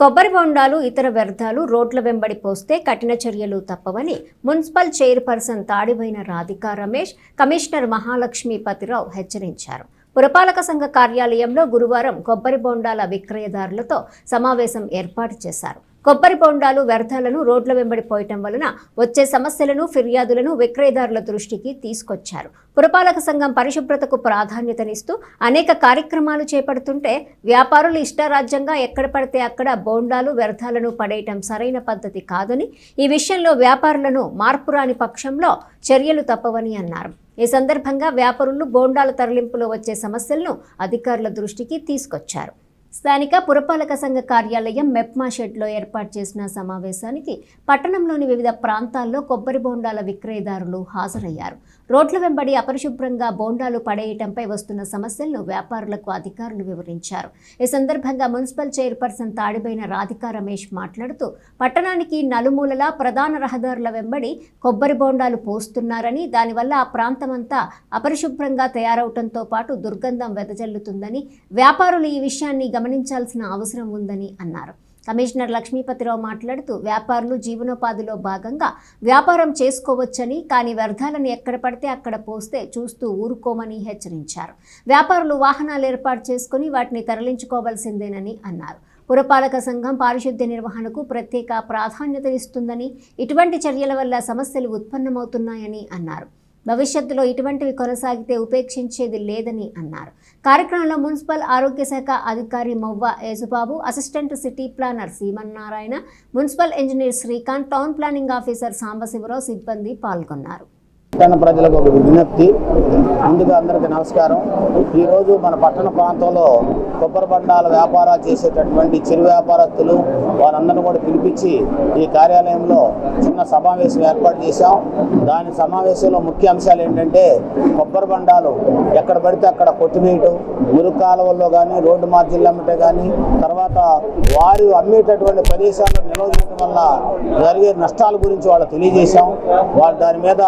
కొబ్బరి బొండాలు ఇతర వ్యర్థాలు రోడ్ల వెంబడి పోస్తే కఠిన చర్యలు తప్పవని municipal chairperson Tadibaina Radhika Ramesh commissioner Mahalakshmipathirao హెచ్చరించారు. పురపాలక సంఘ కార్యాలయంలో గురువారం కొబ్బరి బొండాల విక్రయదారులతో సమావేశం ఏర్పాటు చేశారు. కొబ్బరి బొండాలు వ్యర్థాలను రోడ్ల వెంబడి పోయటం వలన వచ్చే సమస్యలను ఫిర్యాదులను విక్రయదారుల దృష్టికి తీసుకొచ్చారు. పురపాలక సంఘం పరిశుభ్రతకు ప్రాధాన్యతనిస్తూ అనేక కార్యక్రమాలు చేపడుతుంటే వ్యాపారులు ఇష్టారాజ్యంగా ఎక్కడ పడితే అక్కడ బోండాలు వ్యర్థాలను పడేయటం సరైన పద్ధతి కాదని ఈ విషయంలో వ్యాపారులను మార్పు రాని పక్షంలో చర్యలు తప్పవని అన్నారు. ఈ సందర్భంగా వ్యాపారులు బోండాల తరలింపులో వచ్చే సమస్యలను అధికారుల దృష్టికి తీసుకొచ్చారు. స్థానిక పురపాలక సంఘ కార్యాలయం మెప్మా షెడ్లో ఏర్పాటు చేసిన సమావేశానికి పట్టణంలోని వివిధ ప్రాంతాల్లో కొబ్బరి బోండాల విక్రయదారులు హాజరయ్యారు. రోడ్ల వెంబడి అపరిశుభ్రంగా బోండాలు పడేయటంపై వస్తున్న సమస్యలను వ్యాపారులకు అధికారులు వివరించారు. ఈ సందర్భంగా మున్సిపల్ చైర్పర్సన్ తాడిబైన రాధికా రమేష్ మాట్లాడుతూ పట్టణానికి నలుమూలలా ప్రధాన రహదారుల వెంబడి కొబ్బరి బోండాలు పోస్తున్నారని దానివల్ల ఆ ప్రాంతమంతా అపరిశుభ్రంగా తయారవటంతో పాటు దుర్గంధం వెదజల్లుతుందని వ్యాపారులు ఈ విషయాన్ని గమనించాల్సిన అవసరం ఉందని అన్నారు. కమిషనర్ లక్ష్మీపతిరావు మాట్లాడుతూ వ్యాపారులు జీవనోపాధిలో భాగంగా వ్యాపారం చేసుకోవచ్చని కానీ వ్యర్థాలను ఎక్కడ పడితే అక్కడ పోస్తే చూస్తూ ఊరుకోమని హెచ్చరించారు. వ్యాపారులు వాహనాలు ఏర్పాటు చేసుకుని వాటిని తరలించుకోవాల్సిందేనని అన్నారు. పురపాలక సంఘం పారిశుద్ధ్య నిర్వహణకు ప్రత్యేక ప్రాధాన్యతనిస్తుందని ఇటువంటి చర్యల వల్ల సమస్యలు ఉత్పన్నమవుతున్నాయని అన్నారు. భవిష్యత్తులో ఇటువంటివి కొనసాగితే ఉపేక్షించేది లేదని అన్నారు. కార్యక్రమంలో మున్సిపల్ ఆరోగ్య శాఖ అధికారి Movva Yesubabu assistant city planner Seemannarayana municipal engineer Srikanth town planning officer Sambasivarao సిబ్బంది పాల్గొన్నారు. పట్టణ ప్రజలకు ఒక విజ్ఞప్తి. ముందుగా అందరికీ నమస్కారం. ఈరోజు మన పట్టణ ప్రాంతంలో కొబ్బరి బండాల వ్యాపారాలు చేసేటటువంటి చిరు వ్యాపారస్తులు వారందరిని కూడా పిలిపించి ఈ కార్యాలయంలో చిన్న సమావేశం ఏర్పాటు చేశాం. దాని సమావేశంలో ముఖ్య అంశాలు ఏంటంటే కొబ్బరి బండాలు ఎక్కడ పడితే అక్కడ కొట్టివేయటం మురుగు కాలువల్లో కానీ రోడ్డు మార్జిన్లు అమ్మటే కానీ తర్వాత వారు అమ్మేటటువంటి ప్రదేశాల్లో నిల్వ చేయడం వల్ల జరిగే నష్టాల గురించి వాళ్ళు తెలియజేశాం. వారు దాని మీద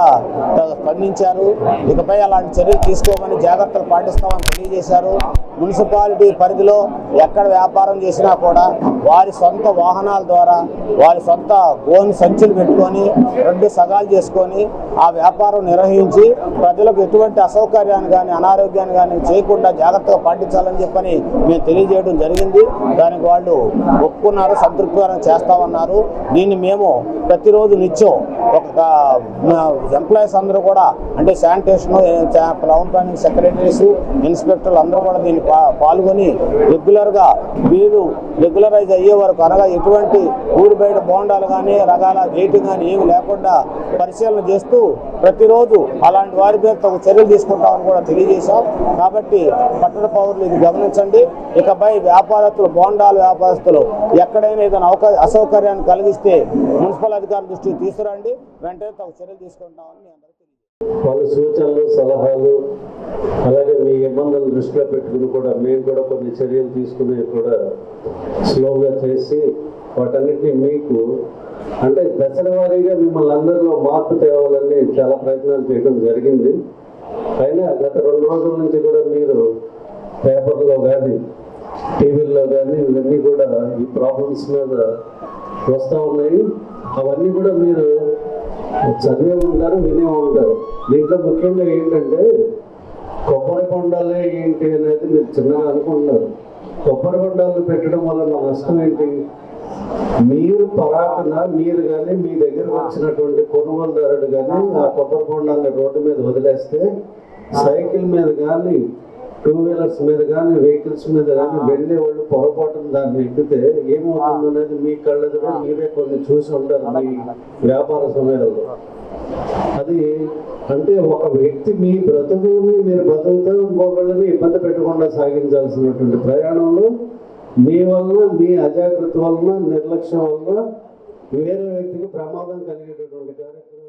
స్పందించారు. ఇకపై అలాంటి చర్యలు తీసుకోమని జాగ్రత్తలు పాటిస్తామని తెలియజేశారు. మున్సిపాలిటీ పరిధిలో ఎక్కడ వ్యాపారం చేసినా కూడా వారి సొంత వాహనాల ద్వారా వారి సొంత గోని సంచులు పెట్టుకొని రెండు సగాలు చేసుకొని ఆ వ్యాపారం నిర్వహించి ప్రజలకు ఎటువంటి అసౌకర్యాన్ని కానీ అనారోగ్యాన్ని కానీ చేయకుండా జాగ్రత్తగా పాటించాలని చెప్పని మేము తెలియజేయడం జరిగింది. దానికి వాళ్ళు ఒప్పుకున్నారు సంతృప్తికరం చేస్తామన్నారు దీన్ని మేము ప్రతిరోజు నిత్యం ఒక ఎంప్లాయీస్ అందరూ కూడా అంటే శానిటేషన్ టౌన్ ప్లానింగ్ సెక్రటరీస్ ఇన్స్పెక్టర్లు అందరూ కూడా దీన్ని పాల్గొని రెగ్యులర్గా వీరు రెగ్యులరైజ్ అయ్యే వరకు అనగా ఎటువంటి ఊరి బయట బోండాలు కానీ రకాల వెయిటింగ్ కానీ ఏమి లేకుండా పరిశీలన చేస్తూ ప్రతిరోజు అలాంటి వారి పేరు తగు చర్యలు తీసుకుంటామని కూడా తెలియజేశాం. కాబట్టి పట్టణ పౌరులు ఇది గమనించండి. ఇకపై వ్యాపారస్తులు బోండాల వ్యాపారస్తులు ఎక్కడైనా ఏదైనా అవకా అసౌకర్యాన్ని కలిగిస్తే మున్సిపల్ అధికారుల దృష్టికి తీసుకురండి. వెంటనే తగు చర్యలు తీసుకుంటామని వాళ్ళ సూచనలు సలహాలు అలాగే మీ ఇబ్బందులు దృష్టిలో పెట్టుకుని కూడా మేము కూడా కొన్ని చర్యలు తీసుకుని కూడా స్లోగా చేసి వాటన్నిటిని మీకు అంటే దశల వారీగా మిమ్మల్ని అందరిలో మార్పు తేవాలని చాలా ప్రయత్నాలు చేయడం జరిగింది. అయినా గత రెండు రోజుల నుంచి కూడా మీరు పేపర్లో కానీ టీవీల్లో కానీ ఇవన్నీ కూడా ఈ ప్రాబ్లమ్స్ మీద వస్తూ ఉన్నాయి. అవన్నీ కూడా మీరు చదివే ఉంటారు వినే ఉంటారు. దీంట్లో ముఖ్యంగా ఏంటంటే కొబ్బరి బొండాలే ఏంటి అనేది మీరు చిన్నగా అనుకుంటున్నారు. కొబ్బరి బొండాలు పెట్టడం వల్ల నా నష్టం ఏంటి? మీరు పరాకున మీరు కానీ మీ దగ్గర వచ్చినటువంటి కొనుగోలుదారుడు కానీ ఆ కొబ్బరి బొండాలని రోడ్డు మీద వదిలేస్తే సైకిల్ మీద కానీ టూ వీలర్స్ మీద కానీ వెహికల్స్ మీద కానీ వెళ్ళే వాళ్ళు పొరపాటున దాన్ని ఎక్కితే ఏమవుతుంది అనేది మీ కళ్ళెదురు మీరే కొన్ని చూసి ఉంటారు మీ వ్యాపార సమయంలో. అది అంటే ఒక వ్యక్తి మీ బ్రతుకుని మీరు బతుకుతూ ఇంకొకళ్ళని ఇబ్బంది పెట్టకుండా సాగించాల్సినటువంటి ప్రయాణంలో మీ వలన మీ అజాగ్రత్త వలన నిర్లక్ష్యం వలన వేరే వ్యక్తికి ప్రమాదం కలిగేటటువంటి కార్యక్రమం